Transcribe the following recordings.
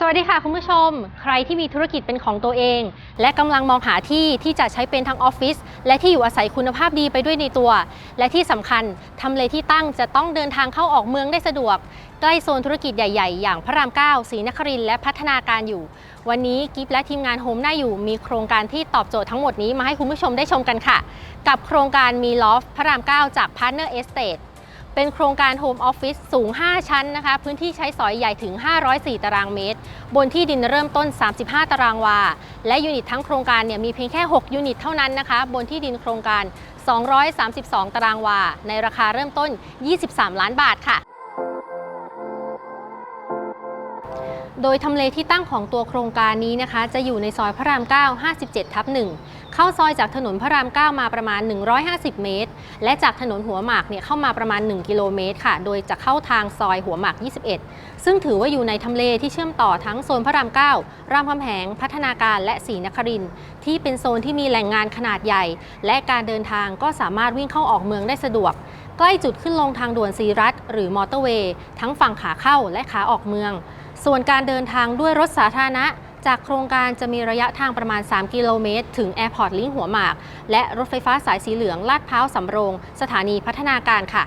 สวัสดีค่ะคุณผู้ชม ใครที่มีธุรกิจเป็นของตัวเอง และกำลังมองหาที่ที่จะใช้เป็นทั้งออฟฟิศและที่อยู่อาศัยคุณภาพดีไปด้วยในตัว และที่สำคัญทำเลที่ตั้งจะต้องเดินทางเข้าออกเมืองได้สะดวก ใกล้โซนธุรกิจใหญ่ๆ อย่างพระราม9ศรีนครินและพัฒนาการอยู่ วันนี้กิฟและทีมงานโฮมหน่าอยู่ มีโครงการที่ตอบโจทย์ทั้งหมดนี้มาให้คุณผู้ชมได้ชมกันค่ะ กับโครงการมีลอฟพระราม9จาก Partner Estate เป็นโครงการโฮมออฟฟิศสูง 5 ชั้นนะคะ พื้นที่ใช้สอยใหญ่ถึง 504 ตารางเมตร บนที่ดินเริ่มต้น 35 ตารางวา และยูนิตทั้งโครงการเนี่ยมีเพียงแค่ 6 ยูนิตเท่านั้นนะคะ บนที่ดินโครงการ 232 ตารางวา ในราคาเริ่มต้น 23 ล้านบาทค่ะโดยทำเลที่ตั้งของตัวโครงการนี้นะคะ จะอยู่ในซอยพระราม 9 57 ทับ1 เข้าซอยจากถนนพระราม 9 มาประมาณ 150 เมตร และจากถนนหัวหมากเนี่ยเข้ามาประมาณ 1 กิโลเมตรค่ะ โดยจะเข้าทางซอยหัวหมาก 21 ซึ่งถือว่าอยู่ในทำเลที่เชื่อมต่อทั้งโซนพระราม 9 รามคำแหง พัฒนาการและศรีนครินที่เป็นโซนที่มีแหล่งงานขนาดใหญ่ และการเดินทางก็สามารถวิ่งเข้าออกเมืองได้สะดวกใกล้จุดขึ้นลงทางด่วนสีรัฐ หรือมอเตอร์เวย์ ทั้งฝั่งขาเข้าและขาออกเมือง ส่วนการเดินทางด้วยรถสาธารณะ จากโครงการจะมีระยะทางประมาณ 3 กิโลเมตร ถึงแอร์พอร์ตลิงหัวหมาก และรถไฟฟ้าสายสีเหลืองลาดพร้าวสำโรง สถานีพัฒนาการค่ะ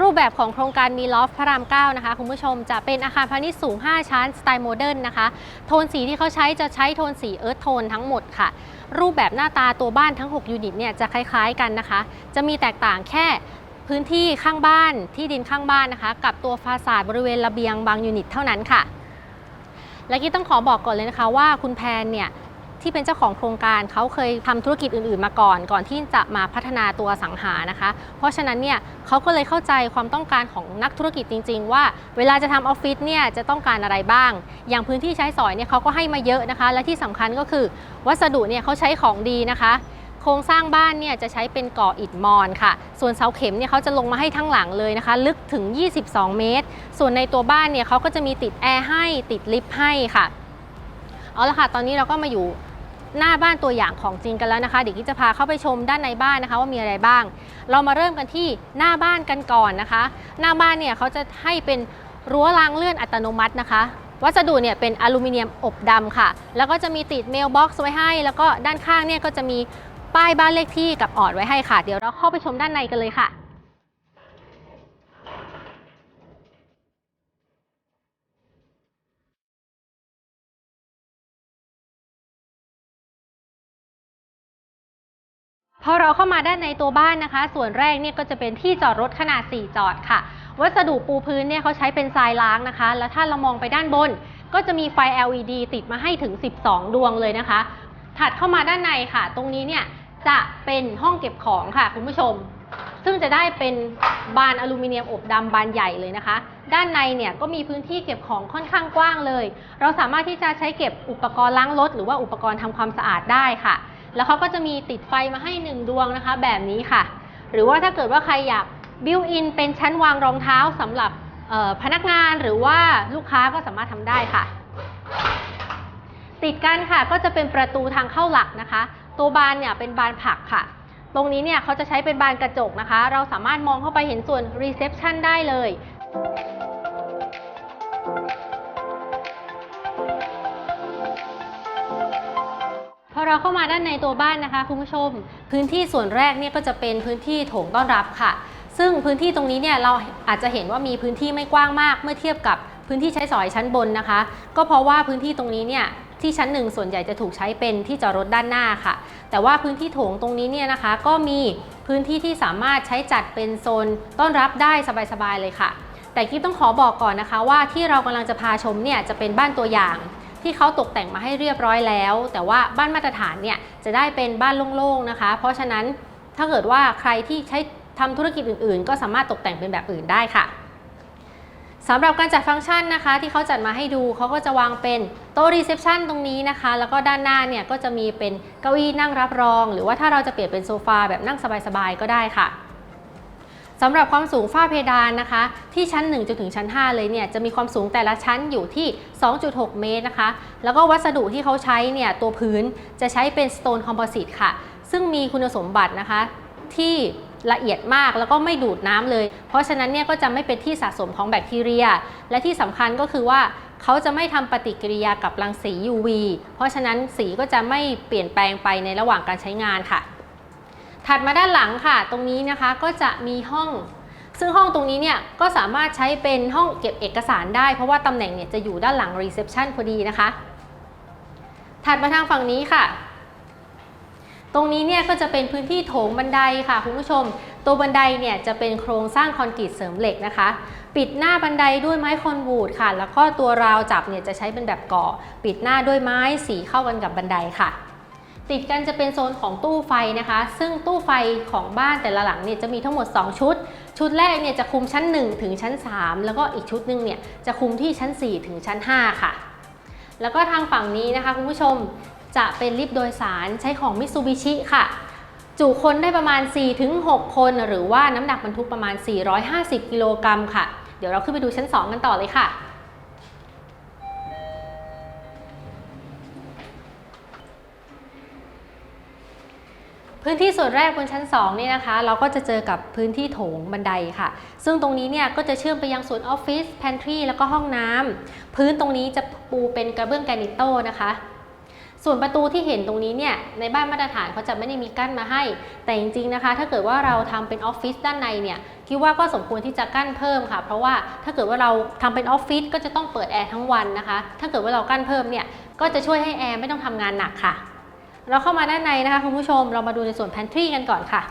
รูปแบบของโครงการมีลอฟพระราม 9 นะคะ คุณผู้ชมจะเป็นอาคารพาณิชย์สูง 5 ชั้น สไตล์โมเดิร์นนะคะ โทนสีที่เขาใช้จะใช้โทนสีเอิร์ธโทนทั้งหมดค่ะ รูปแบบหน้าตาตัวบ้านทั้ง 6 ยูนิตเนี่ยจะคล้ายๆกันนะคะ จะมีแตกต่างแค่ พื้นที่ข้างบ้านที่ดินข้างบ้านนะคะ กับตัวฟาสาดบริเวณระเบียงบางยูนิตเท่านั้นค่ะ และกี้ต้องขอบอกก่อนเลยนะคะว่าคุณแพนเนี่ยที่เป็นเจ้าของโครงการเขาเคยทำธุรกิจอื่นๆมาก่อน ก่อนที่จะมาพัฒนาตัวสังหานะคะ เพราะฉะนั้นเนี่ยเขาก็เลยเข้าใจความต้องการของนักธุรกิจจริง ๆ ว่า เวลาจะทำออฟฟิศเนี่ยจะต้องการอะไรบ้าง อย่างพื้นที่ใช้สอยเนี่ยเขาก็ให้มาเยอะนะคะ และที่สำคัญก็คือ วัสดุเนี่ยเขาใช้ของดีนะคะ โครงสร้างบ้านเนี่ยจะใช้เป็นก่ออิฐมอนค่ะ ส่วนเสาเข็มเนี่ยเขาจะลงมาให้ทั้งหลังเลยนะคะ ลึกถึง 22 เมตร ส่วนในตัวบ้านเนี่ยเขาก็จะมีติดแอร์ให้ติดลิฟต์ให้ค่ะ เอาละค่ะ ตอนนี้เราก็มาอยู่หน้าบ้านตัวอย่างของจริงกันแล้วนะคะ เดี๋ยวกิ๊จะพาเข้าไปชมด้านในบ้านนะคะ ว่ามีอะไรบ้าง เรามาเริ่มกันที่หน้าบ้านกันก่อนนะคะ หน้าบ้านเนี่ยเขาจะให้เป็นรั้วรางเลื่อนอัตโนมัตินะคะ วัสดุเนี่ยเป็นอลูมิเนียมอบดำค่ะ แล้วก็จะมีติดเมลบ็อกซ์ไว้ให้ แล้วก็ด้านข้างเนี่ยก็จะมี ป้ายบ้านเลขที่กับออดไว้ให้ค่ะ เดี๋ยวเราเข้าไปชมด้านในกันเลยค่ะพอเราเข้ามาด้านในตัวบ้านนะคะ ส่วนแรกเนี่ยก็จะเป็นที่จอดรถขนาด 4 จอดค่ะ วัสดุปูพื้นเนี่ยเขาใช้เป็นทรายล้างนะคะ แล้วถ้าเรามองไปด้านบน ก็จะมีไฟ LED ติดมาให้ถึง 12 ดวงเลยนะคะ ถัดเข้ามาด้านในค่ะ ตรงนี้เนี่ย จะเป็นห้องเก็บของค่ะคุณผู้ชม ซึ่งจะได้เป็นบานอลูมิเนียมอบดำบานใหญ่เลยนะคะ ด้านในเนี่ยก็มีพื้นที่เก็บของค่อนข้างกว้างเลย เราสามารถที่จะใช้เก็บอุปกรณ์ล้างรถหรือว่าอุปกรณ์ทำความสะอาดได้ค่ะ แล้วเขาก็จะมีติดไฟมาให้1ดวงนะคะ แบบนี้ค่ะ หรือว่าถ้าเกิดว่าใครอยากบิวอินเป็นชั้นวางรองเท้าสำหรับพนักงานหรือว่าลูกค้าก็สามารถทำได้ค่ะ ติดกันค่ะก็จะเป็นประตูทางเข้าหลักนะคะ ตัวบานเนี่ยเป็นบานผักค่ะ ตรงนี้เนี่ยเขาจะใช้เป็นบานกระจกนะคะ เราสามารถมองเข้าไปเห็นส่วนรีเซพชันได้เลยพอเราเข้ามาด้านในตัวบ้านนะคะคุณผู้ชม พื้นที่ส่วนแรกเนี่ยก็จะเป็นพื้นที่โถงต้อนรับค่ะ ซึ่งพื้นที่ตรงนี้เนี่ยเราอาจจะเห็นว่ามีพื้นที่ไม่กว้างมาก เมื่อเทียบกับพื้นที่ใช้สอยชั้นบนนะคะ ก็เพราะว่าพื้นที่ตรงนี้เนี่ย ที่ชั้นหนึ่งส่วนใหญ่จะถูกใช้เป็นที่จอดรถด้านหน้าค่ะ แต่ว่าพื้นที่โถงตรงนี้เนี่ยนะคะ ก็มีพื้นที่ที่สามารถใช้จัดเป็นโซนต้อนรับได้สบายๆเลยค่ะ แต่กิ๊บต้องขอบอกก่อนนะคะ ว่าที่เรากำลังจะพาชมเนี่ยจะเป็นบ้านตัวอย่างที่เขาตกแต่งมาให้เรียบร้อยแล้ว แต่ว่าบ้านมาตรฐานเนี่ยจะได้เป็นบ้านโล่งๆนะคะ เพราะฉะนั้นถ้าเกิดว่าใครที่ใช้ทำธุรกิจอื่นๆ ก็สามารถตกแต่งเป็นแบบอื่นได้ค่ะ สำหรับการจัดฟังก์ชันนะคะที่เขาจัดมาให้ดูเขาก็จะวางเป็นโต๊ะรีเซพชันตรงนี้นะคะ แล้วก็ด้านหน้าเนี่ยก็จะมีเป็นเก้าอี้นั่งรับรอง หรือว่าถ้าเราจะเปลี่ยนเป็นโซฟาแบบนั่งสบายๆก็ได้ค่ะสำหรับความสูงฝ้าเพดานนะคะ ที่ชั้น 1 จนถึงชั้น 5 เลยเนี่ยจะมีความสูงแต่ละชั้นอยู่ที่ 2.6 เมตรนะคะ แล้วก็วัสดุที่เขาใช้เนี่ยตัวพื้นจะใช้เป็น Stone Composite ค่ะ ซึ่งมีคุณสมบัตินะคะที่ ละเอียดมากแล้วก็ไม่ดูดน้ำเลย เพราะฉะนั้นเนี่ยก็จะไม่เป็นที่สะสมของแบคทีเรีย และที่สำคัญก็คือว่าเขาจะไม่ทำปฏิกิริยากับรังสี UV เพราะฉะนั้นสีก็จะไม่เปลี่ยนแปลงไปในระหว่างการใช้งานค่ะ ถัดมาด้านหลังค่ะ ตรงนี้นะคะก็จะมีห้อง ซึ่งห้องตรงนี้เนี่ยก็สามารถใช้เป็นห้องเก็บเอกสารได้เพราะว่าตำแหน่งเนี่ยจะอยู่ด้านหลังรีเซพชันพอดีนะคะ ถัดมาทางฝั่งนี้ค่ะ ตรงนี้เนี่ยก็จะเป็นพื้นที่โถงบันไดค่ะคุณผู้ชม ตัวบันไดเนี่ยจะเป็นโครงสร้างคอนกรีตเสริมเหล็กนะคะ ปิดหน้าบันไดด้วยไม้คอนวูดค่ะ แล้วก็ตัวราวจับเนี่ยจะใช้เป็นแบบก่อปิดหน้าด้วยไม้สีเข้ากันกับบันไดค่ะ ติดกันจะเป็นโซนของตู้ไฟนะคะ ซึ่งตู้ไฟของบ้านแต่ละหลังเนี่ยจะมีทั้งหมด 2 ชุด ชุดแรกเนี่ยจะคุมชั้น 1 ถึงชั้น 3 แล้วก็อีกชุดหนึ่งเนี่ยจะคุมที่ชั้น 4 ถึงชั้น 5 ค่ะแล้วก็ทางฝั่งนี้นะคะคุณผู้ชม จะเป็นลิฟต์โดยสารใช้ของมิ t ซูบิชิค่ะ จุคนได้ประมาณ 4-6 คน หรือว่าน้ำหนักบรรทุกประมาณ 450 กิโลกรัมค่ะ เดี๋ยวเราขึ้นไปดูชั้น 2 กันต่อเลยค่ะพื้นที่ส่วนแรกบนชั้น2นี่นะคะ เราก็จะเจอกับพื้นที่โถงบันไดค่ะ ซึ่งตรงนี้เนี่ยก็จะเชื่อมไปยังส่วนออฟฟิศแพนทรีแล้วก็ห้องน้ำพื้นตรงนี้จะปูเป็นกระเบื้องแกรนิตโต้นะคะ ส่วนประตูที่เห็นตรงนี้เนี่ยในบ้านมาตรฐานเขาจะไม่ได้มีกั้นมาให้ แต่จริงๆนะคะ ถ้าเกิดว่าเราทำเป็นออฟฟิศด้านในเนี่ยคิดว่าก็สมควรที่จะกั้นเพิ่มค่ะ เพราะว่าถ้าเกิดว่าเราทำเป็นออฟฟิศก็จะต้องเปิดแอร์ทั้งวันนะคะ ถ้าเกิดว่าเรากั้นเพิ่มเนี่ยก็จะช่วยให้แอร์ไม่ต้องทำงานหนักค่ะ เราเข้ามาด้านในนะคะคุณผู้ชมเรามาดูในส่วน pantry กันก่อนค่ะ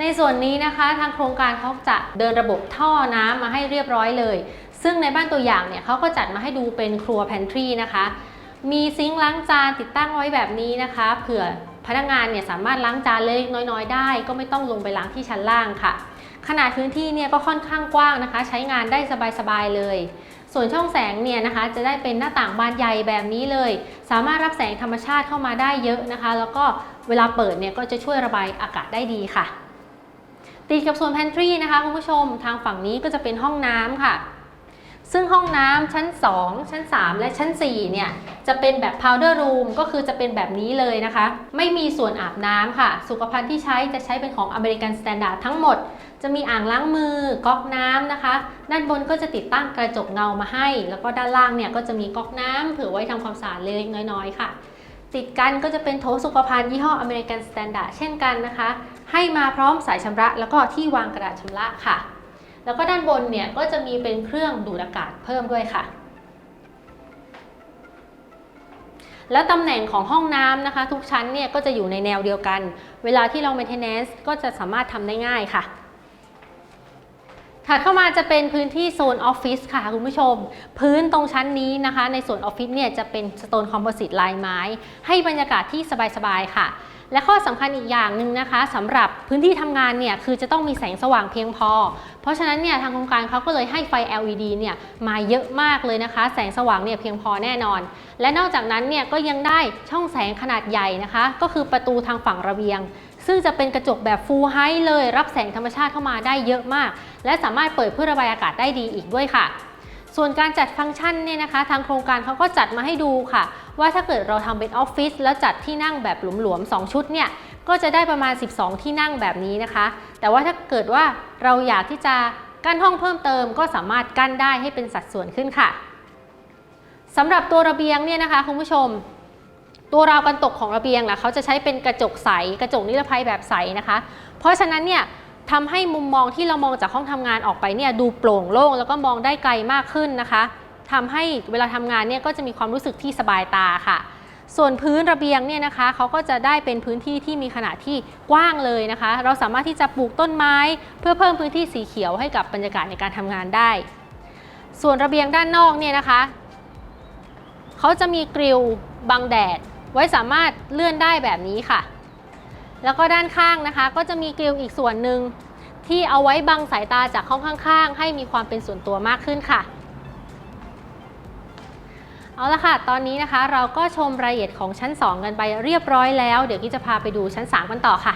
ในส่วนนี้นะคะทางโครงการเขาจะเดินระบบท่อน้ำมาให้เรียบร้อยเลย ซึ่งในบ้านตัวอย่างเนี่ยเขาก็จัดมาให้ดูเป็นครัว pantry นะคะ มีซิงค์ล้างจานติดตั้งไว้แบบนี้นะคะ เผื่อพนักงานเนี่ยสามารถล้างจานเล็กน้อยๆ ได้ ก็ไม่ต้องลงไปล้างที่ชั้นล่างค่ะ ขนาดพื้นที่เนี่ยก็ค่อนข้างกว้างนะคะ ใช้งานได้สบายๆเลย ส่วนช่องแสงเนี่ยนะคะ จะได้เป็นหน้าต่างบานใหญ่แบบนี้เลย สามารถรับแสงธรรมชาติเข้ามาได้เยอะนะคะ แล้วก็เวลาเปิดเนี่ยก็จะช่วยระบายอากาศได้ดีค่ะติดกับส่วน pantry นะคะคุณผู้ชมทางฝั่งนี้ก็จะเป็นห้องน้ำค่ะ ซึ่งห้องน้ำชั้น 2 ชั้น 3 และชั้น 4 เนี่ย จะเป็นแบบ powder room ก็คือจะเป็นแบบนี้เลยนะคะ ไม่มีส่วนอาบน้ำค่ะ สุขภัณฑ์ที่ใช้จะใช้เป็นของ American Standard ทั้งหมด จะมีอ่างล้างมือก๊อกน้ำนะคะ ด้านบนก็จะติดตั้งกระจกเงามาให้ แล้วก็ด้านล่างเนี่ยก็จะมีก๊อกน้ำเผื่อไว้ทำความสะอาดเล็กน้อยๆค่ะ ติดกันก็จะเป็นโถสุขภัณฑ์ยี่ห้อ American Standard เช่นกันนะคะ ให้มาพร้อมสายชำระแล้วก็ที่วางกระดาษชำระค่ะ แล้วก็ด้านบนเนี่ยก็จะมีเป็นเครื่องดูดอากาศเพิ่มด้วยค่ะ แล้วตำแหน่งของห้องน้ำนะคะ ทุกชั้นเนี่ยก็จะอยู่ในแนวเดียวกัน เวลาที่เรา maintenance ก็จะสามารถทำได้ง่ายค่ะถัดเข้ามาจะเป็นพื้นที่โซนออฟฟิศค่ะคุณผู้ชม พื้นตรงชั้นนี้นะคะ ในส่วนออฟฟิศเนี่ยจะเป็นสโตนคอมโพสิตลายไม้ ให้บรรยากาศที่สบายๆค่ะ และข้อสำคัญอีกอย่างหนึ่งนะคะสำหรับพื้นที่ทำงานเนี่ยคือจะต้องมีแสงสว่างเพียงพอ เพราะฉะนั้นเนี่ยทางโครงการเขาก็เลยให้ไฟ LED เนี่ยมาเยอะมากเลยนะคะ แสงสว่างเนี่ยเพียงพอแน่นอน และนอกจากนั้นเนี่ยก็ยังได้ช่องแสงขนาดใหญ่นะคะ ก็คือประตูทางฝั่งระเบียง ซึ่งจะเป็นกระจกแบบ full height เลย รับแสงธรรมชาติเข้ามาได้เยอะมาก และสามารถเปิดเพื่อระบายอากาศได้ดีอีกด้วยค่ะ ส่วนการจัดฟังก์ชันเนี่ยนะคะ ทางโครงการเขาก็จัดมาให้ดูค่ะ ว่าถ้าเกิดเราทำเป็นออฟฟิศแล้วจัดที่นั่งแบบหลวมๆ 2 ชุดเนี่ยก็จะได้ประมาณ 12 ที่นั่งแบบนี้นะคะ แต่ว่าถ้าเกิดว่าเราอยากที่จะกั้นห้องเพิ่มเติมก็สามารถกั้นได้ให้เป็นสัดส่วนขึ้นค่ะสำหรับตัวระเบียงเนี่ยนะคะคุณผู้ชม ตัวราวกันตกของระเบียงล่ะเขาจะใช้เป็นกระจกใส กระจกนิรภัยแบบใสนะคะ เพราะฉะนั้นเนี่ย ทำให้มุมมองที่เรามองจากห้องทำงานออกไปเนี่ยดูโปร่งโล่งแล้วก็มองได้ไกลมากขึ้นนะคะทำให้เวลาทำงานเนี่ยก็จะมีความรู้สึกที่สบายตาค่ะ ส่วนพื้นระเบียงเนี่ยนะคะเขาก็จะได้เป็นพื้นที่ที่มีขนาดที่กว้างเลยนะคะ เราสามารถที่จะปลูกต้นไม้ เพื่อเพิ่มพื้นที่สีเขียวให้กับบรรยากาศในการทำงานได้ ส่วนระเบียงด้านนอกเนี่ยนะคะเขาจะมีกริลบังแดด ไว้สามารถเลื่อนได้แบบนี้ค่ะ แล้วก็ด้านข้างนะคะ ก็จะมีกริลอีกส่วนหนึ่งที่เอาไว้บังสายตาจากห้องข้าง ๆ ให้มีความเป็นส่วนตัวมากขึ้นค่ะ เอาละค่ะ ตอนนี้นะคะเราก็ชมรายละเอียดของชั้น 2 กันไปเรียบร้อยแล้ว เดี๋ยวกี้จะพาไปดูชั้น 3 กันต่อค่ะ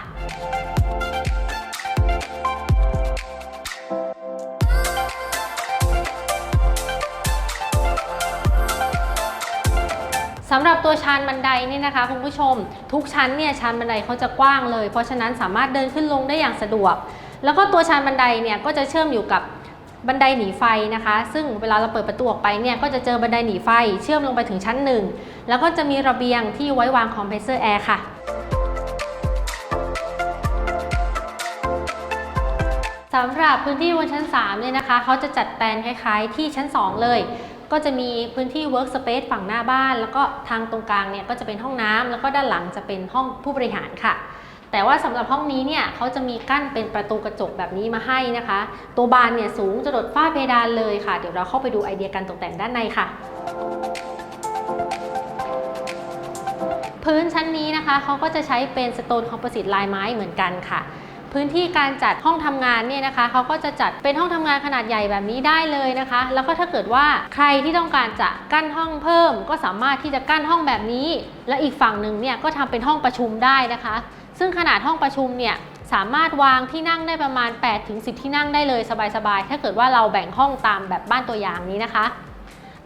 สำหรับตัวชานบันไดเนี่ยนะคะคุณผู้ชม ทุกชั้นเนี่ยชานบันไดเขาจะกว้างเลย เพราะฉะนั้นสามารถเดินขึ้นลงได้อย่างสะดวก แล้วก็ตัวชานบันไดเนี่ยก็จะเชื่อมอยู่กับบันไดหนีไฟนะคะ ซึ่งเวลาเราเปิดประตูออกไปเนี่ยก็จะเจอบันไดหนีไฟเชื่อมลงไปถึงชั้นหนึ่งแล้วก็จะมีระเบียงที่ไว้วางคอมเพรสเซอร์แอร์ค่ะสำหรับพื้นที่บนชั้น3เนี่ยนะคะเขาจะจัดแปลนคล้ายๆ ที่ชั้น 2 เลย ก็จะมีพื้นที่ workspace ฝั่งหน้าบ้าน แล้วก็ทางตรงกลางเนี่ยก็จะเป็นห้องน้ำแล้วก็ด้านหลังจะเป็นห้องผู้บริหารค่ะ แต่ว่าสำหรับห้องนี้เนี่ยเขาจะมีกั้นเป็นประตูกระจกแบบนี้มาให้นะคะ ตัวบานเนี่ยสูงจะดดฝ้าเพดานเลยค่ะ เดี๋ยวเราเข้าไปดูไอเดียการตกแต่งด้านในค่ะพื้นชั้นนี้นะคะเขาก็จะใช้เป็นสโตนคอมโพสิตลายไม้เหมือนกันค่ะ พื้นที่การจัดห้องทำงานเนี่ยนะคะเขาก็จะจัดเป็นห้องทำงานขนาดใหญ่แบบนี้ได้เลยนะคะ แล้วก็ถ้าเกิดว่าใครที่ต้องการจะกั้นห้องเพิ่ม ก็สามารถที่จะกั้นห้องแบบนี้ และอีกฝั่งหนึ่งเนี่ยก็ทำเป็นห้องประชุมได้นะคะ ซึ่งขนาดห้องประชุมเนี่ยสามารถวางที่นั่งได้ประมาณ 8-10 ที่นั่งได้เลยสบายๆ ถ้าเกิดว่าเราแบ่งห้องตามแบบบ้านตัวอย่างนี้นะคะ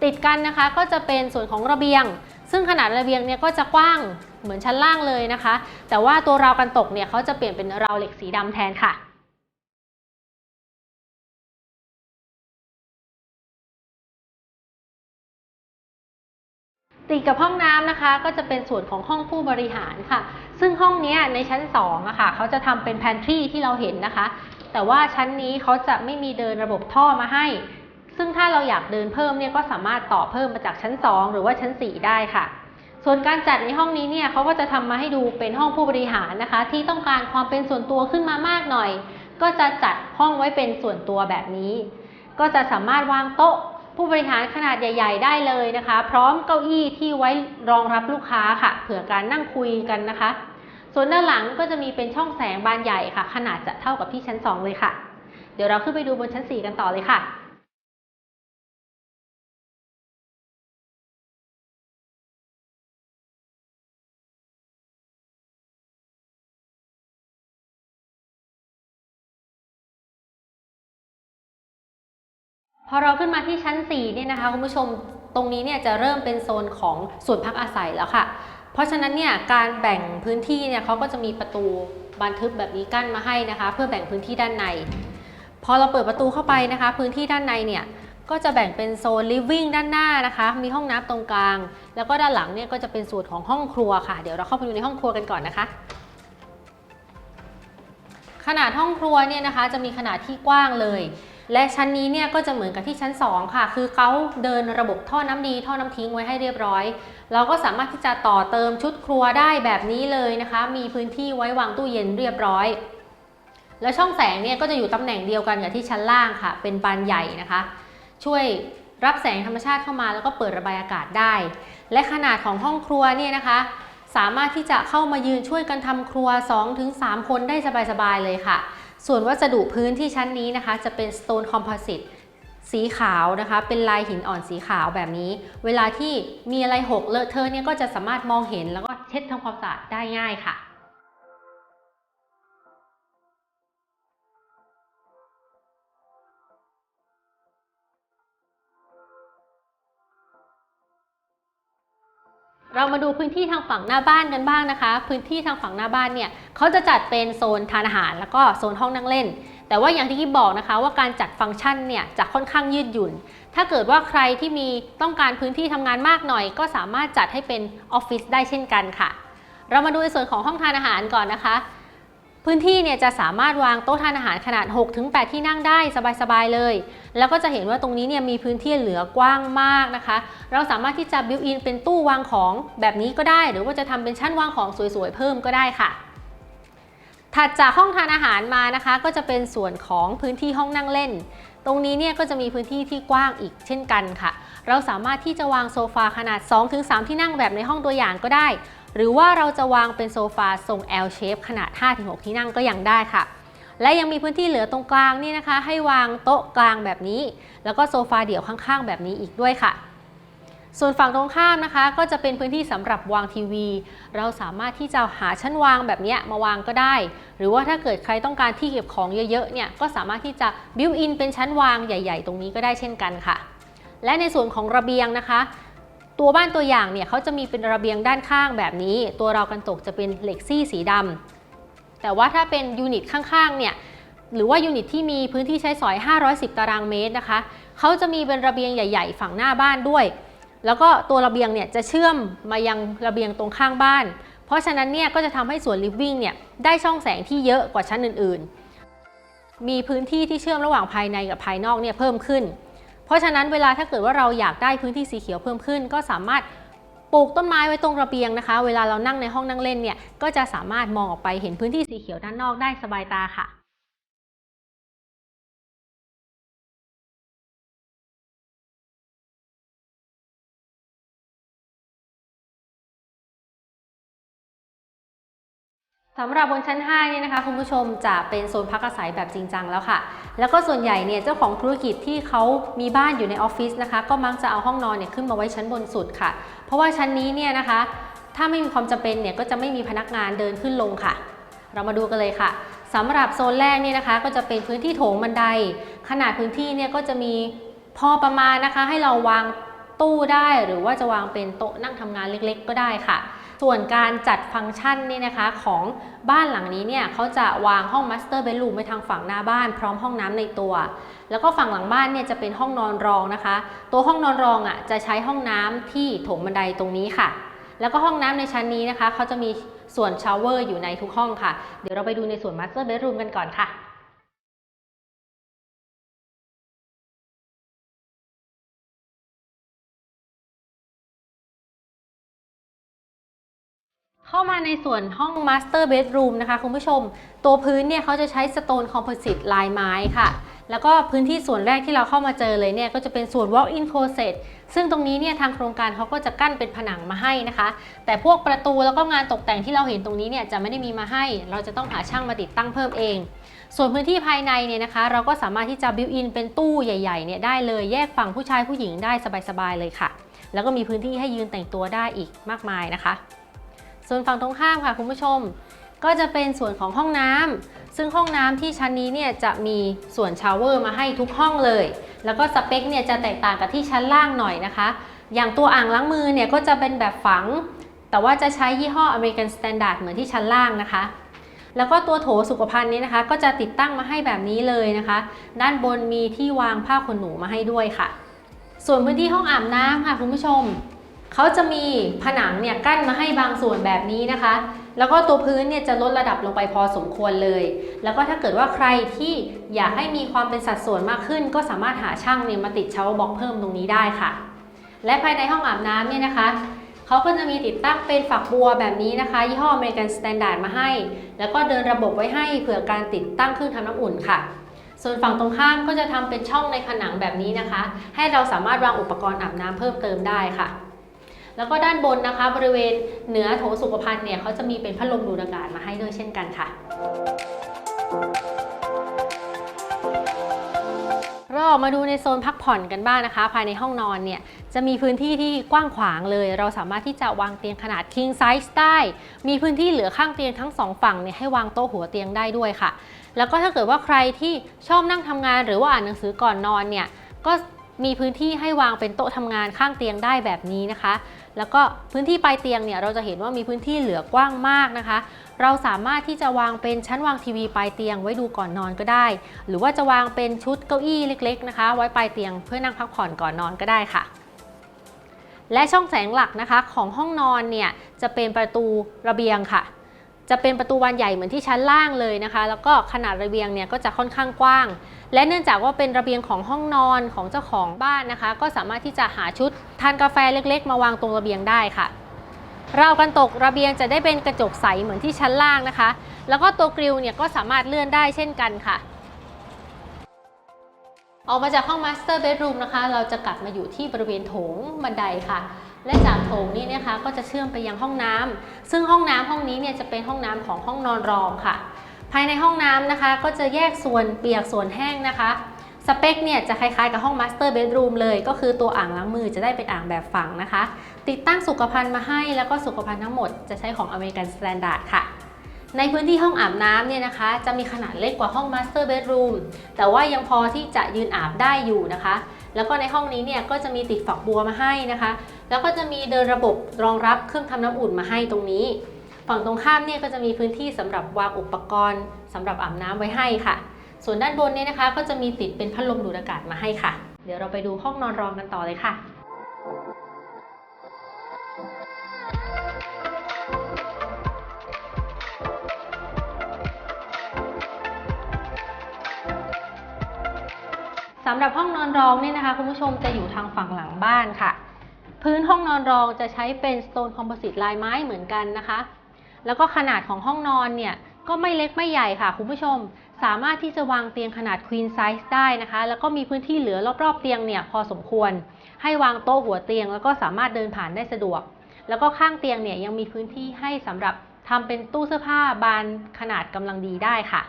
ติดกันนะคะก็จะเป็นส่วนของระเบียง ซึ่งขนาดระเบียงเนี่ยก็จะกว้าง เหมือนชั้นล่างเลยนะคะ แต่ว่าตัวราวกันตกเนี่ยเขาจะเปลี่ยนเป็นราวเหล็กสีดำแทนค่ะติดกับห้องน้ำนะคะก็จะเป็นส่วนของห้องผู้บริหารค่ะ ซึ่งห้องนี้ในชั้น2อะค่ะเขาจะทำเป็นแพนทรีที่เราเห็นนะคะ แต่ว่าชั้นนี้เขาจะไม่มีเดินระบบท่อมาให้ ซึ่งถ้าเราอยากเดินเพิ่มเนี่ยก็สามารถต่อเพิ่มมาจากชั้น 2 หรือว่าชั้น 4 ได้ค่ะ ส่วนการจัดในห้องนี้เนี่ยเขาก็จะทำมาให้ดูเป็นห้องผู้บริหารนะคะ ที่ต้องการความเป็นส่วนตัวขึ้นมามากหน่อย ก็จะจัดห้องไว้เป็นส่วนตัวแบบนี้ ก็จะสามารถวางโต๊ะผู้บริหารขนาดใหญ่ ๆ ได้เลยนะคะ พร้อมเก้าอี้ที่ไว้รองรับลูกค้าค่ะ เผื่อการนั่งคุยกันนะคะ ส่วนด้านหลังก็จะมีเป็นช่องแสงบานใหญ่ค่ะ ขนาดจะเท่ากับที่ชั้น 2 เลยค่ะ เดี๋ยวเราขึ้นไปดูบนชั้น 4 กันต่อเลยค่ะ พอเราขึ้นมาที่ชั้น4เนี่ยนะคะคุณผู้ชมตรงนี้เนี่ยจะเริ่มเป็นโซนของส่วนพักอาศัยแล้วค่ะ เพราะฉะนั้นเนี่ยการแบ่งพื้นที่เนี่ยเขาก็จะมีประตูบานทึบแบบนี้กั้นมาให้นะคะ เพื่อแบ่งพื้นที่ด้านใน พอเราเปิดประตูเข้าไปนะคะ พื้นที่ด้านในเนี่ยก็จะแบ่งเป็นโซน living ด้านหน้านะคะ มีห้องน้ำตรงกลาง แล้วก็ด้านหลังเนี่ยก็จะเป็นส่วนของห้องครัวค่ะ เดี๋ยวเราเข้าไปดูในห้องครัวกันก่อนนะคะ ขนาดห้องครัวเนี่ยนะคะจะมีขนาดที่กว้างเลย และชั้นนี้เนี่ยก็จะเหมือนกับที่ชั้น 2 ค่ะ คือเขาเดินระบบท่อน้ำดีท่อน้ำทิ้งไว้ให้เรียบร้อย เราก็สามารถที่จะต่อเติมชุดครัวได้แบบนี้เลยนะคะ มีพื้นที่ไว้วางตู้เย็นเรียบร้อย แล้วช่องแสงเนี่ยก็จะอยู่ตำแหน่งเดียวกันกับที่ชั้นล่างค่ะ เป็นบานใหญ่นะคะ ช่วยรับแสงธรรมชาติเข้ามาแล้วก็เปิดระบายอากาศได้ และขนาดของห้องครัวเนี่ยนะคะ สามารถที่จะเข้ามายืนช่วยกันทำครัว 2-3 คนได้สบายๆเลยค่ะ ส่วนวัสดุพื้นที่ชั้นนี้นะคะ จะเป็น Stone Composite สีขาวนะคะ เป็นลายหินอ่อนสีขาวแบบนี้ เวลาที่มีอะไรหกเลอะเทอะเนี่ยก็จะสามารถมองเห็นแล้วก็เช็ดทำความสะอาดได้ง่ายค่ะ เรามาดูพื้นที่ทางฝั่งหน้าบ้านกันบ้างนะคะ พื้นที่ทางฝั่งหน้าบ้านเนี่ยเขาจะจัดเป็นโซนทานอาหารแล้วก็โซนห้องนั่งเล่น แต่ว่าอย่างที่กิ๊บบอกนะคะ ว่าการจัดฟังก์ชันเนี่ยจะค่อนข้างยืดหยุ่น ถ้าเกิดว่าใครที่มีต้องการพื้นที่ทำงานมากหน่อย ก็สามารถจัดให้เป็นออฟฟิศได้เช่นกันค่ะ เรามาดูในส่วนของห้องทานอาหารก่อนนะคะ พื้นที่เนี่ยจะสามารถวางโต๊ะทานอาหารขนาด 6-8 ที่นั่งได้สบายๆเลย แล้วก็จะเห็นว่าตรงนี้เนี่ยมีพื้นที่เหลือกว้างมากนะคะ เราสามารถที่จะบิวอินเป็นตู้วางของแบบนี้ก็ได้ หรือว่าจะทำเป็นชั้นวางของสวยๆเพิ่มก็ได้ค่ะถัดจากห้องทานอาหารมานะคะ ก็จะเป็นส่วนของพื้นที่ห้องนั่งเล่น ตรงนี้เนี่ยก็จะมีพื้นที่ที่กว้างอีกเช่นกันค่ะ เราสามารถที่จะวางโซฟาขนาด 2-3 ที่นั่งแบบในห้องตัวอย่างก็ได้ หรือว่าเราจะวางเป็นโซฟาทรง L shape ขนาด 5-6 ที่นั่งก็ยังได้ค่ะ และยังมีพื้นที่เหลือตรงกลางนี่นะคะ ให้วางโต๊ะกลางแบบนี้ แล้วก็โซฟาเดี่ยวข้างๆ แบบนี้อีกด้วยค่ะ ส่วนฝั่งตรงข้ามนะคะ ก็จะเป็นพื้นที่สำหรับวางทีวี เราสามารถที่จะหาชั้นวางแบบนี้มาวางก็ได้ หรือว่าถ้าเกิดใครต้องการที่เก็บของเยอะๆเนี่ยก็สามารถที่จะบิวอินเป็นชั้นวางใหญ่ ๆ ตรงนี้ก็ได้เช่นกันค่ะและในส่วนของระเบียงนะคะ ตัวบ้านตัวอย่างเนี่ยเขาจะมีเป็นระเบียงด้านข้างแบบนี้ ตัวราวกันตกจะเป็นเหล็กซี่สีดำแต่ว่าถ้าเป็นยูนิตข้างๆเนี่ยหรือว่ายูนิตที่มีพื้นที่ใช้สอย 510 ตารางเมตรนะคะเขาจะมีเป็นระเบียงใหญ่ ๆ ฝั่งหน้าบ้านด้วย แล้วก็ตัวระเบียงเนี่ยจะเชื่อมมายังระเบียงตรงข้างบ้าน เพราะฉะนั้นเนี่ยก็จะทำให้ส่วนลิฟวิ่งเนี่ยได้ช่องแสงที่เยอะกว่าชั้นอื่น ๆ มีพื้นที่ที่เชื่อมระหว่างภายในกับภายนอกเนี่ยเพิ่มขึ้น เพราะฉะนั้นเวลาถ้าเกิดว่าเราอยากได้พื้นที่สีเขียวเพิ่มขึ้น ก็สามารถปลูกต้นไม้ไว้ตรงระเบียงนะคะ เวลาเรานั่งในห้องนั่งเล่นเนี่ยก็จะสามารถมองออกไปเห็นพื้นที่สีเขียวด้านนอกได้สบายตาค่ะ สำหรับบนชั้น5เนี่ยนะคะคุณผู้ชมจะเป็นโซนพักอาศัยแบบจริงจังแล้วค่ะ แล้วก็ส่วนใหญ่เนี่ยเจ้าของธุรกิจที่เขามีบ้านอยู่ในออฟฟิศนะคะ ก็มักจะเอาห้องนอนเนี่ยขึ้นมาไว้ชั้นบนสุดค่ะ เพราะว่าชั้นนี้เนี่ยนะคะ ถ้าไม่มีความจำเป็นเนี่ยก็จะไม่มีพนักงานเดินขึ้นลงค่ะ เรามาดูกันเลยค่ะสำหรับโซนแรกเนี่ยนะคะ ก็จะเป็นพื้นที่โถงบันได ขนาดพื้นที่เนี่ยก็จะมีพอประมาณนะคะ ให้เราวางตู้ได้หรือว่าจะวางเป็นโต๊ะนั่งทำงานเล็ก ๆ ก็ได้ค่ะ ส่วนการจัดฟังก์ชันนี่นะคะของบ้านหลังนี้เนี่ยเขาจะวางห้องมาสเตอร์เบดรูมไว้ทางฝั่งหน้าบ้าน พร้อมห้องน้ำในตัว แล้วก็ฝั่งหลังบ้านเนี่ยจะเป็นห้องนอนรองนะคะ ตัวห้องนอนรองอะจะใช้ห้องน้ำที่โถงบันไดตรงนี้ค่ะ แล้วก็ห้องน้ำในชั้นนี้นะคะเขาจะมีส่วนชาวเวอร์อยู่ในทุกห้องค่ะ เดี๋ยวเราไปดูในส่วนมาสเตอร์เบดรูมกันก่อนค่ะ เข้ามาในส่วนห้อง Master Bedroom นะคะคุณผู้ชม ตัวพื้นเนี่ยเขาจะใช้สโตนคอมโพสิตลายไม้ค่ะแล้วก็พื้นที่ส่วนแรกที่เราเข้ามาเจอเลยเนี่ยก็จะเป็นส่วน Walk-in Closet ซึ่งตรงนี้เนี่ยทางโครงการเขาก็จะกั้นเป็นผนังมาให้นะคะ แต่พวกประตูแล้วก็งานตกแต่งที่เราเห็นตรงนี้เนี่ยจะไม่ได้มีมาให้ เราจะต้องหาช่างมาติดตั้งเพิ่มเอง ส่วนพื้นที่ภายในเนี่ยนะคะ เราก็สามารถที่จะบิวอินเป็นตู้ใหญ่ๆเนี่ยได้เลยแยกฝั่งผู้ชายผู้หญิงได้สบายๆเลยค่ะ แล้วก็มีพื้นที่ให้ยืนแต่งตัวได้อีกมากมายนะคะ ส่วนฝั่งตรงข้ามค่ะคุณผู้ชม ก็จะเป็นส่วนของห้องน้ำซึ่งห้องน้ำที่ชั้นนี้เนี่ยจะมีส่วนชาวเวอร์มาให้ทุกห้องเลย แล้วก็สเปคเนี่ยจะแตกต่างกับที่ชั้นล่างหน่อยนะคะ อย่างตัวอ่างล้างมือเนี่ยก็จะเป็นแบบฝัง แต่ว่าจะใช้ยี่ห้อ American Standard เหมือนที่ชั้นล่างนะคะแล้วก็ตัวโถสุขภัณฑ์นี้นะคะ ก็จะติดตั้งมาให้แบบนี้เลยนะคะ ด้านบนมีที่วางผ้าขนหนูมาให้ด้วยค่ะ ส่วนพื้นที่ห้องอาบน้ำค่ะคุณผู้ชม เขาจะมีผนังเนี่ยกั้นมาให้บางส่วนแบบนี้นะคะ แล้วก็ตัวพื้นเนี่ยจะลดระดับลงไปพอสมควรเลย แล้วก็ถ้าเกิดว่าใครที่อยากให้มีความเป็นสัดส่วนมากขึ้น ก็สามารถหาช่างเนี่ยมาติดเชาวบ็อกเพิ่มตรงนี้ได้ค่ะ และภายในห้องอาบน้ำเนี่ยนะคะเขาก็จะมีติดตั้งเป็นฝักบัวแบบนี้นะคะ ยี่ห้อ American Standard มาให้ แล้วก็เดินระบบไว้ให้เผื่อการติดตั้งเครื่องทำน้ำอุ่นค่ะส่วนฝั่งตรงข้ามก็จะทำเป็นช่องในผนังแบบนี้นะคะ ให้เราสามารถวางอุปกรณ์อาบน้ำเพิ่มเติมได้ค่ะ แล้วก็ด้านบนนะคะ บริเวณเหนือโถสุขภัณฑ์เนี่ยเขาจะมีเป็นพัดลมดูดอากาศมาให้ด้วยเช่นกันค่ะเราออกมาดูในโซนพักผ่อนกันบ้างนะคะ ภายในห้องนอนเนี่ยจะมีพื้นที่ที่กว้างขวางเลย เราสามารถที่จะวางเตียงขนาด king size ได้ มีพื้นที่เหลือข้างเตียงทั้งสองฝั่งเนี่ยให้วางโต๊ะหัวเตียงได้ด้วยค่ะ แล้วก็ถ้าเกิดว่าใครที่ชอบนั่งทำงาน หรือว่าอ่านหนังสือก่อนนอนเนี่ยก็ มีพื้นที่ให้วางเป็นโต๊ะทำงานข้างเตียงได้แบบนี้นะคะ แล้วก็พื้นที่ปลายเตียงเนี่ยเราจะเห็นว่ามีพื้นที่เหลือกว้างมากนะคะ เราสามารถที่จะวางเป็นชั้นวางทีวีปลายเตียงไว้ดูก่อนนอนก็ได้ หรือว่าจะวางเป็นชุดเก้าอี้เล็ก ๆ นะคะ ไว้ปลายเตียงเพื่อนั่งพักผ่อนก่อนนอนก็ได้ค่ะและช่องแสงหลักนะคะของห้องนอนเนี่ยจะเป็นประตูระเบียงค่ะ จะเป็นประตูบานใหญ่เหมือนที่ชั้นล่างเลยนะคะ แล้วก็ขนาดระเบียงเนี่ยก็จะค่อนข้างกว้าง และเนื่องจากว่าเป็นระเบียงของห้องนอนของเจ้าของบ้านนะคะ ก็สามารถที่จะหาชุดทานกาแฟเล็กๆ มาวางตรงระเบียงได้ค่ะราวกันตกระเบียงจะได้เป็นกระจกใสเหมือนที่ชั้นล่างนะคะ แล้วก็ตัวกริลเนี่ยก็สามารถเลื่อนได้เช่นกันค่ะ ออกมาจากห้อง Master Bedroom นะคะ เราจะกลับมาอยู่ที่บริเวณโถงบันไดค่ะ และจากโถงนี้นะคะก็จะเชื่อมไปยังห้องน้ำซึ่งห้องน้ำห้องนี้เนี่ยจะเป็นห้องน้ำของห้องนอนรองค่ะ ภายในห้องน้ำนะคะ ก็จะแยกส่วนเปียกส่วนแห้งนะคะสเปคเนี่ยจะคล้ายๆกับห้อง Master Bedroom เลย ก็คือตัวอ่างล้างมือจะได้เป็นอ่างแบบฝังนะคะ ติดตั้งสุขภัณฑ์มาให้แล้วก็สุขภัณฑ์ทั้งหมดจะใช้ของ American Standard ค่ะ ในพื้นที่ห้องอาบน้ำเนี่ยนะคะ จะมีขนาดเล็กกว่าห้อง Master Bedroom แต่ว่ายังพอที่จะยืนอาบได้อยู่นะคะ แล้วก็ในห้องนี้เนี่ยก็จะมีติดฝักบัวมาให้นะคะ แล้วก็จะมีเดินระบบรองรับเครื่องทำน้ำอุ่นมาให้ตรงนี้ ฝั่งตรงข้ามเนี่ยก็จะมีพื้นที่สำหรับวางอุปกรณ์สำหรับอาบน้ำไว้ให้ค่ะ ส่วนด้านบนเนี่ยนะคะ ก็จะมีติดเป็นพัดลมดูดอากาศมาให้ค่ะ เดี๋ยวเราไปดูห้องนอนรองกันต่อเลยค่ะสำหรับห้องนอนรองเนี่ยนะคะคุณผู้ชมจะอยู่ทางฝั่งหลังบ้านค่ะ พื้นห้องนอนรองจะใช้เป็น Stone Composite ลายไม้เหมือนกันนะคะ แล้วก็ขนาดของห้องนอนเนี่ยก็ไม่เล็กไม่ใหญ่ค่ะคุณผู้ชม สามารถที่จะวางเตียงขนาด Queen Size ได้นะคะ แล้วก็มีพื้นที่เหลือรอบๆเตียงเนี่ยพอสมควร ให้วางโต๊ะหัวเตียง แล้วก็สามารถเดินผ่านได้สะดวก แล้วก็ข้างเตียงเนี่ยยังมีพื้นที่ให้สำหรับทำเป็นตู้เสื้อผ้าบานขนาดกำลังดีได้ค่ะ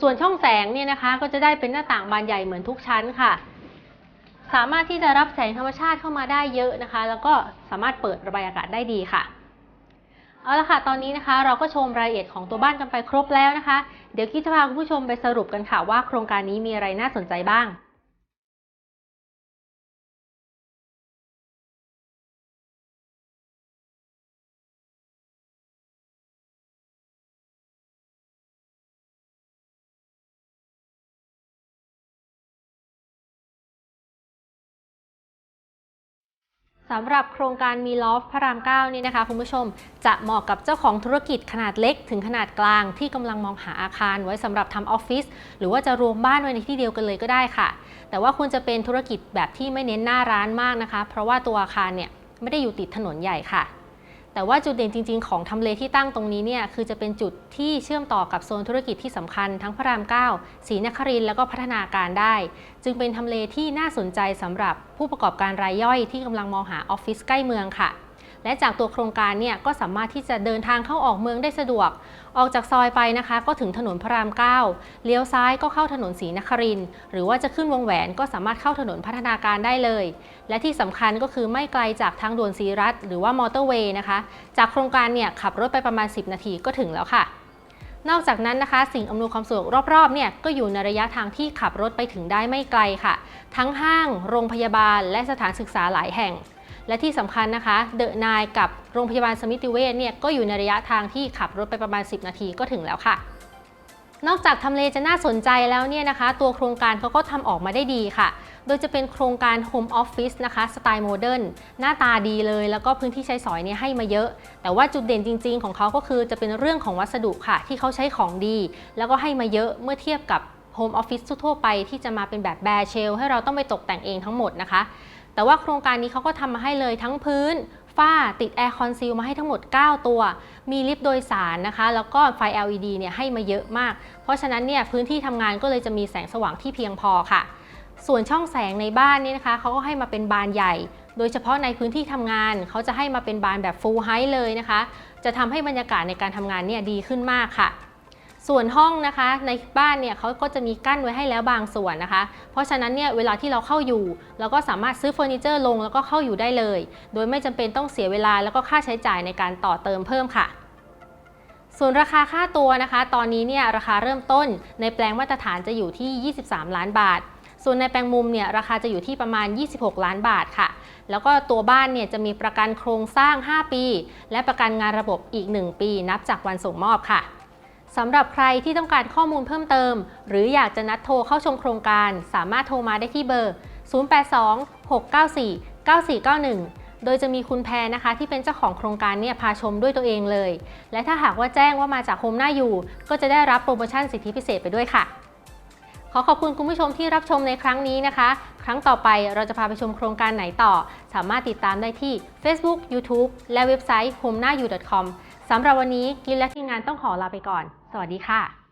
ส่วนช่องแสงเนี่ยนะคะ ก็จะได้เป็นหน้าต่างบานใหญ่เหมือนทุกชั้นค่ะ สามารถที่จะรับแสงธรรมชาติเข้ามาได้เยอะนะคะ แล้วก็สามารถเปิดระบายอากาศได้ดีค่ะ เอาละค่ะ ตอนนี้นะคะเราก็ชมรายละเอียดของตัวบ้านกันไปครบแล้วนะคะ เดี๋ยวกิ๊จะพาคุณผู้ชมไปสรุปกันค่ะว่าโครงการนี้มีอะไรน่าสนใจบ้าง สำหรับโครงการมีลอฟพระราม9นี่นะคะคุณผู้ชมจะเหมาะกับเจ้าของธุรกิจขนาดเล็กถึงขนาดกลางที่กำลังมองหาอาคารไว้สำหรับทำออฟฟิศหรือว่าจะรวมบ้านไว้ในที่เดียวกันเลยก็ได้ค่ะ แต่ว่าควรจะเป็นธุรกิจแบบที่ไม่เน้นหน้าร้านมากนะคะ เพราะว่าตัวอาคารเนี่ยไม่ได้อยู่ติดถนนใหญ่ค่ะ แต่ว่าจุดเด่นจริง ๆ ของทำเลที่ตั้งตรงนี้เนี่ยคือจะเป็นจุดที่เชื่อมต่อกับโซนธุรกิจที่สำคัญทั้งพระราม 9 ศรีนครินทร์แล้วก็พัฒนาการได้ จึงเป็นทำเลที่น่าสนใจสำหรับผู้ประกอบการรายย่อยที่กำลังมองหาออฟฟิศใกล้เมืองค่ะ และจากตัวโครงการเนี่ยก็สามารถที่จะเดินทางเข้าออกเมืองได้สะดวก ออกจากซอยไปนะคะ ก็ถึงถนนพระราม 9 เลี้ยวซ้ายก็เข้าถนนศรีนคริน หรือว่าจะขึ้นวงแหวนก็สามารถเข้าถนนพัฒนาการได้เลย และที่สำคัญก็คือไม่ไกลจากทางด่วนศรีรัตน์หรือว่ามอเตอร์เวย์นะคะ จากโครงการเนี่ยขับรถไปประมาณ 10 นาทีก็ถึงแล้วค่ะนอกจากนั้นนะคะ สิ่งอำนวยความสะดวกรอบๆเนี่ยก็อยู่ในระยะทางที่ขับรถไปถึงได้ไม่ไกลค่ะ ทั้งห้าง โรงพยาบาล และสถานศึกษาหลายแห่ง และที่สำคัญนะคะ เดอะนายกับโรงพยาบาลสมิติเวชเนี่ยก็อยู่ในระยะทางที่ขับรถไปประมาณ 10 นาทีก็ถึงแล้วค่ะ นอกจากทำเลจะน่าสนใจแล้วเนี่ยนะคะ ตัวโครงการเขาก็ทำออกมาได้ดีค่ะ โดยจะเป็นโครงการ Home Office นะคะสไตล์โมเดิร์นหน้าตาดีเลย แล้วก็พื้นที่ใช้สอยเนี่ยให้มาเยอะ แต่ว่าจุดเด่นจริง ๆ ของเขาก็คือจะเป็นเรื่องของวัสดุค่ะ ที่เขาใช้ของดี แล้วก็ให้มาเยอะเมื่อเทียบกับ Home Office ทั่วไปที่จะมาเป็นแบบแบร์เชลให้เราต้องไปตกแต่งเองทั้งหมดนะคะ แต่ว่าโครงการนี้เขาก็ทำมาให้เลยทั้งพื้นฝ้าติดแอร์คอนซีลมาให้ทั้งหมด 9 ตัว มีลิฟต์โดยสารนะคะ แล้วก็ไฟ LED เนี่ยให้มาเยอะมาก เพราะฉะนั้นเนี่ยพื้นที่ทำงานก็เลยจะมีแสงสว่างที่เพียงพอค่ะ ส่วนช่องแสงในบ้านนี่นะคะเขาก็ให้มาเป็นบานใหญ่ โดยเฉพาะในพื้นที่ทำงานเขาจะให้มาเป็นบานแบบ full height เลยนะคะ จะทำให้บรรยากาศในการทำงานเนี่ยดีขึ้นมากค่ะ ส่วนห้องนะคะในบ้านเนี่ยเขาก็จะมีกั้นไว้ให้แล้วบางส่วนนะคะ เพราะฉะนั้นเนี่ยเวลาที่เราเข้าอยู่ เราก็สามารถซื้อเฟอร์นิเจอร์ลงแล้วก็เข้าอยู่ได้เลย โดยไม่จำเป็นต้องเสียเวลาแล้วก็ค่าใช้จ่ายในการต่อเติมเพิ่มค่ะส่วนราคาค่าตัวนะคะ ตอนนี้เนี่ยราคาเริ่มต้นในแปลงมาตรฐานจะอยู่ที่ 23 ล้านบาท ส่วนในแปลงมุมเนี่ยราคาจะอยู่ที่ประมาณ 26 ล้านบาทค่ะ แล้วก็ตัวบ้านเนี่ยจะมีประกันโครงสร้าง 5 ปี และประกันงานระบบอีก 1 ปี นับจากวันส่งมอบค่ะ สำหรับใครที่ต้องการข้อมูลเพิ่มเติม หรืออยากจะนัดโทรเข้าชมโครงการ สามารถโทรมาได้ที่เบอร์ 082-694-9491โดยจะมีคุณแพรนะคะที่เป็นเจ้าของโครงการเนี่ยพาชมด้วยตัวเองเลย และถ้าหากว่าแจ้งว่ามาจากโฮมหน้าอยู่ ก็จะได้รับโปรโมชั่นสิทธิพิเศษไปด้วยค่ะ ขอขอบคุณคุณผู้ชมที่รับชมในครั้งนี้นะคะ ครั้งต่อไปเราจะพาไปชมโครงการไหนต่อ สามารถติดตามได้ที่ Facebook YouTube และเว็บไซต์ h o m e n a y u c o m สำหรับวันนี้กินและทีมงานต้องขอลาไปก่อน สวัสดีค่ะ